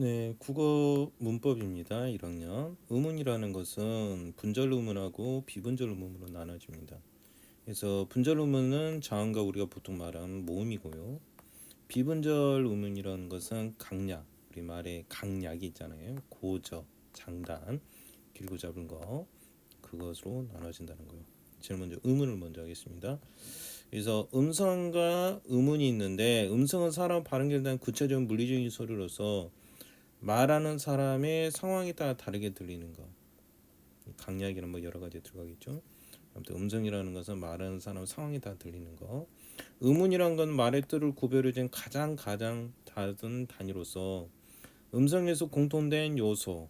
네, 국어 문법입니다. 1학년. 의문이라는 것은 분절 의문하고 비분절 의문으로 나눠집니다. 그래서 분절 의문은 자음과 우리가 보통 말하는 모음이고요. 비분절 의문이라는 것은 강약, 우리 말에 강약이 있잖아요. 고저, 장단, 길고 잡은 거 그것으로 나눠진다는 거예요. 제일 먼저 의문을 먼저 하겠습니다. 그래서 음성과 의문이 있는데 음성은 사람 발음 결단 구체적인 물리적인 소리로서 말하는 사람의 상황에 따라 다르게 들리는 거. 강약이나 뭐 여러 가지 들어가겠죠. 아무튼 음성이라는 것은 말하는 사람 상황에 따라 들리는 거. 의문이란 건 말의 뜻을 구별해준 가장 가장 작은 단위로서 음성에서 공통된 요소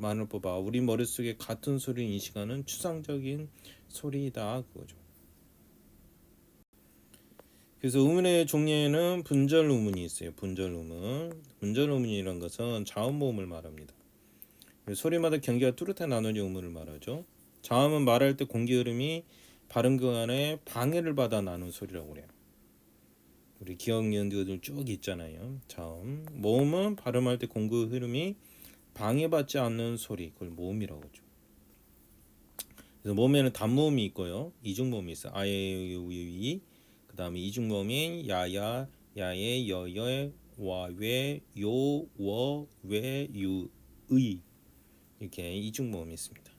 만을 뽑아 우리 머릿속에 같은 소리를 인식하는 추상적인 소리다 그거죠. 그래서 의문의 종류에는 분절 의문이 있어요. 분절 의문. 분절 의문이란 것은 자음 모음을 말합니다. 소리마다 경계가 뚜렷하게 나누는 의문을 말하죠. 자음은 말할 때 공기 흐름이 발음 구간에 방해를 받아 나는 소리라고 그래요. 우리 기억 연두들 쭉 있잖아요. 자음. 모음은 발음할 때 공기 흐름이 방해받지 않는 소리. 그걸 모음이라고 하죠. 그래서 모음에는 단모음이 있고요. 이중모음이 있어요. 아예유이 그 다음에 이중모음인 야야, 야예, 여여, 와외, 요, 워, 외, 유, 의 이렇게 이중모음이 있습니다.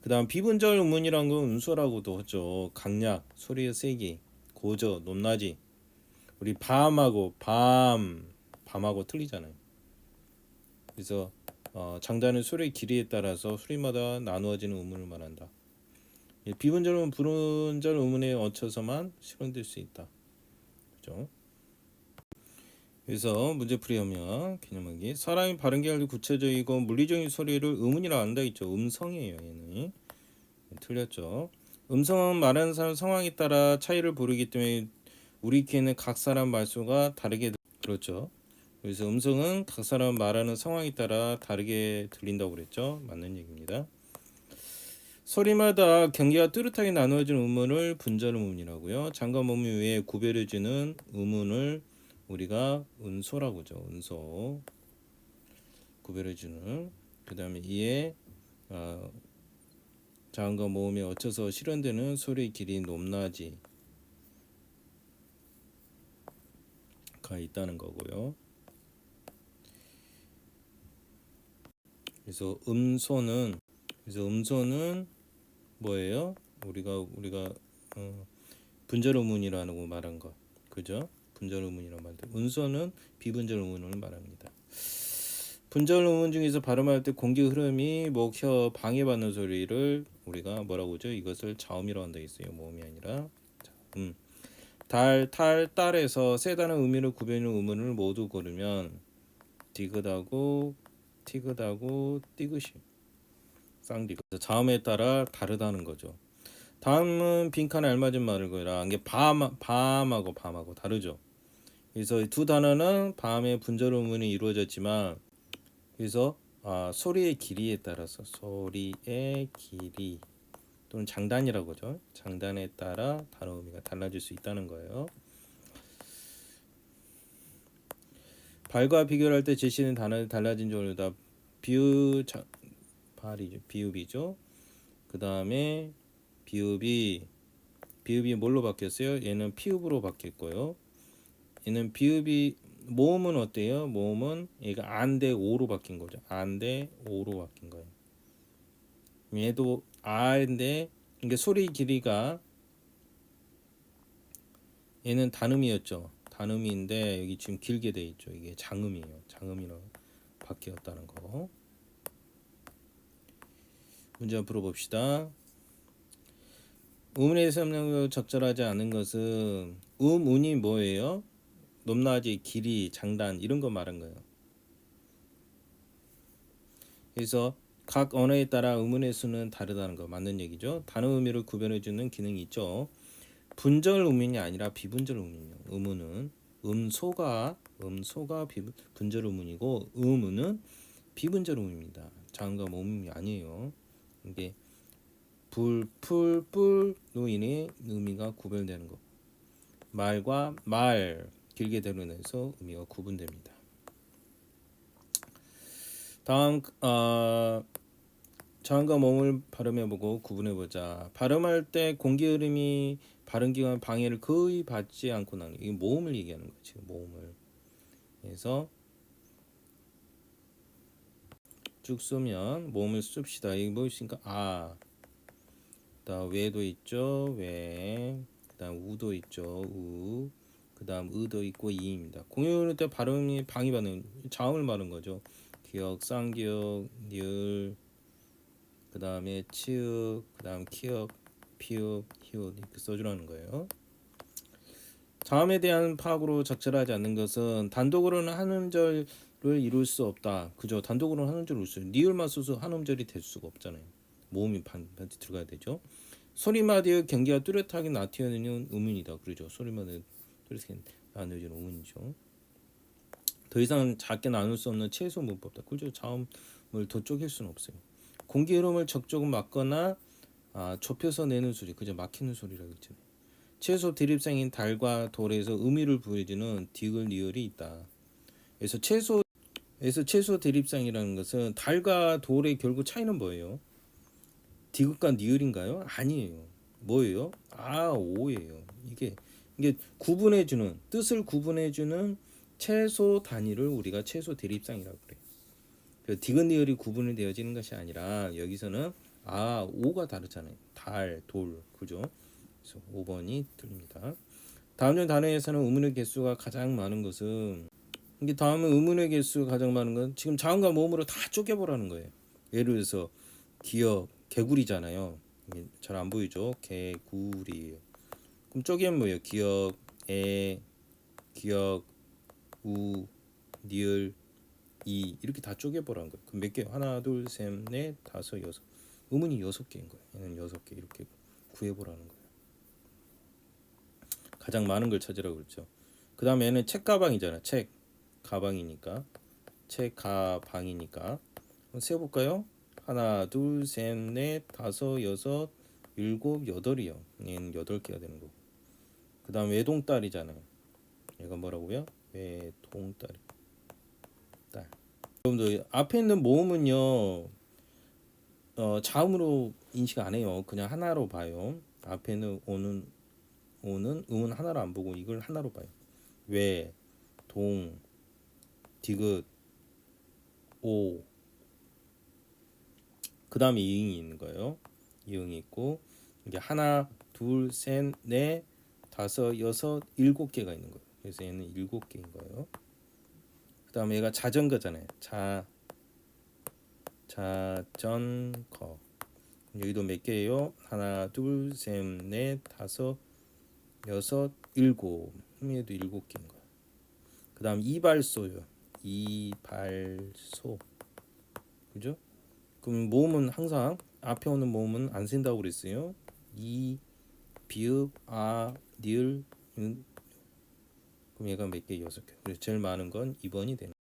그 다음 비분절 음문이란 건 음소라고도 하죠. 강약, 소리의 세기, 고저, 높낮이 우리 밤하고 밤, 밤하고 틀리잖아요. 그래서 어, 장단의 소리의 길이에 따라서 소리마다 나누어지는 음문을 말한다. 비분절은 불운절 의문에 얹혀서만 실현될 수 있다. 그죠? 그래서 문제풀이 하면 개념하기 사람이 바른 게 아니고 구체적이고 물리적인 소리를 의문이라 한다 있죠. 음성이에요. 얘는 네, 틀렸죠. 음성은 말하는 사람 상황에 따라 차이를 부르기 때문에 우리 귀에는 각 사람 말수가 다르게 그렇죠. 그래서 음성은 각 사람 말하는 상황에 따라 다르게 들린다고 그랬죠. 맞는 얘기입니다. 소리마다 경계가 뚜렷하게 나누어진 음문을 분절 음문이라고요. 장과 몸 외에 구별해주는 음문을 우리가 은소라고 하죠. 은소 구별해주는 그 다음에 이에 어, 자음과 모음에 얹혀서 실현되는 소리의 길이 높낮이가 있다는 거고요. 그래서 음소는 그래서 음소는 뭐예요? 우리가 우리가 어, 분절 의문이라는 거 말한 것, 그죠? 분절 의문이라고 말때 운소는 비분절 의문을 말합니다. 분절 의문 중에서 발음할 때 공기 흐름이 목혀 방해받는 소리를 우리가 뭐라고 하죠? 이것을 자음이라고 한다 있어요. 모음이 아니라 음. 달, 탈, 딸에서 세다는 의미를 구별하는 의문을 모두 고르면 디귿하고 티귿하고 띠귿이 쌍디귿 자음에 따라 다르다는 거죠. 다음은 빈칸에 알맞은 말을 거라. 이게 밤, 밤하고 밤하고 다르죠. 그래서 두 단어는 밤의 분절 의문이 이루어졌지만 그래서 아, 소리의 길이에 따라서 소리의 길이 또는 장단이라고 하죠. 장단에 따라 단어 의미가 달라질 수 있다는 거예요. 발과 비교할 때 제시된 단어의 달라진 종류다. 비유 발이죠. 비읍이죠. 그 다음에 비읍이 비읍이 뭘로 바뀌었어요? 얘는 피읍으로 바뀌었고요. 얘는 비읍이 모음은 어때요? 모음은 얘가 안대 오로 바뀐 거죠. 안대 오로 바뀐 거예요. 얘도 아인데 이게 소리 길이가 얘는 단음이었죠. 단음인데 여기 지금 길게 돼 있죠. 이게 장음이에요. 장음이로 바뀌었다는 거. 문제 한번 풀어봅시다. 음운의 설명으로 적절하지 않은 것은 음운이 뭐예요? 높낮이, 길이, 장단 이런 거 말한 거예요. 그래서 각 언어에 따라 음운의 수는 다르다는 거 맞는 얘기죠. 단어 의미를 구별해 주는 기능이 있죠. 분절 음운이 아니라 비분절 음운이요. 음운은 음소가 음소가 비분, 분절 음운이고 음운은 비분절 음운입니다. 자음과 모음이 아니에요. 이게 불, 풀, 뿔로 인해 의미가 구별되는 것. 말과 말 길게 드러내서 의미가 구분됩니다. 다음 어, 자음과 모음을 발음해보고 구분해보자. 발음할 때 공기 흐름이 발음 기관 방해를 거의 받지 않고 나는 이 모음을 얘기하는. 지금 모음을. 그래서 쭉 쓰면 모음을 씁시다. 이게 무엇인가? 아. 그다음 외도 있죠. 외. 그다음 우도 있죠. 우. 그다음 의도 있고 이입니다. 공유할 때 발음이 방해받는 자음을 말하는 거죠. 기억, 쌍기억, 니을, 그 다음에 치읓, 그 다음 키역, 피읍, 히읗 이렇게 써주라는 거예요. 자음에 대한 파악으로 적절하지 않는 것은 단독으로는 한 음절 을 이룰 수 없다. 그죠? 단독으로는 한 음절을 이룰 수. 니을만 써서 한 음절이 될 수가 없잖아요. 모음이 반, 반드시 들어가야 되죠. 소리마디의 경계가 뚜렷하게 나타내는 음운이다. 그러죠. 소리마디 뚜렷하게 나누어지는 음운이죠. 더 이상 작게 나눌 수 없는 최소 문법다. 그죠? 자음을 더 쪼갤 수는 없어요. 공기 흐름을 적조금 막거나 아, 좁혀서 내는 소리, 그죠? 막히는 소리라고 했잖아요. 최소 대립상인 달과 돌에서 의미를 부여주는 디귿 리을이 있다. 그래서 최소 에서 최소 대립상이라는 것은 달과 돌의 결국 차이는 뭐예요? 디귿과 니을인가요? 아니에요. 뭐예요? 아, 오예요. 이게 이게 구분해 주는 뜻을 구분해 주는 최소 단위를 우리가 최소 대립상이라고 그래요. 그 디귿 리을이 구분이 되어지는 것이 아니라 여기서는 아, 오가 다르잖아요. 달, 돌, 그죠? 그래서 5번이 틀립니다. 다음 중 단어에서는 의문의 개수가 가장 많은 것은 이게 다음은 의문의 개수가 가장 많은 건 지금 자음과 모음으로 다 쪼개보라는 거예요. 예를 들어서 기억, 개구리잖아요. 잘 안 보이죠? 개구리. 그럼 쪼개면 뭐예요? 기억, 에, 기억, 우, 니을, 이 이렇게 다 쪼개보라는 거예요. 그럼 몇 개? 하나, 둘, 셋, 넷, 다섯, 여섯. 의문이 여섯 개인 거예요. 얘는 여섯 개 이렇게 구해보라는 거예요. 가장 많은 걸 찾으라고 그랬죠. 그 다음에 얘는 책 가방이잖아. 책 가방이니까 책 가방이니까 한번 세볼까요? 하나, 둘, 셋, 넷, 다섯, 여섯, 일곱, 여덟이요. 얘는 여덟 개가 되는 거고. 그 다음 외동딸이잖아요. 얘가 뭐라고요? 외동딸. 딸. 여러분들 앞에 있는 모음은요. 어, 자음으로 인식 안 해요. 그냥 하나로 봐요. 앞에는 오는 오는 음은 하나로 안 보고 이걸 하나로 봐요. 외, 동, 디귿, 오. 그 다음에 이응이 있는 거예요. 이응이 있고 이게 하나, 둘, 셋, 넷, 다섯, 여섯, 일곱 개가 있는 거예요. 그래서 얘는 일곱 개인 거예요. 그 다음에 얘가 자전거잖아요. 자, 자전거. 여기도 몇 개예요? 하나, 둘, 셋, 넷, 다섯, 여섯, 일곱. 얘도 일곱 개인 거예요. 그 다음 이발소요. 이발소. 그죠? 그럼 모음은 항상 앞에 오는 모음은 안 쓴다고 그랬어요. 이, 비읍, 아, 니을. 음. 그럼 얘가 몇 개? 여섯 개. 그래서 제일 많은 건 2번이 되는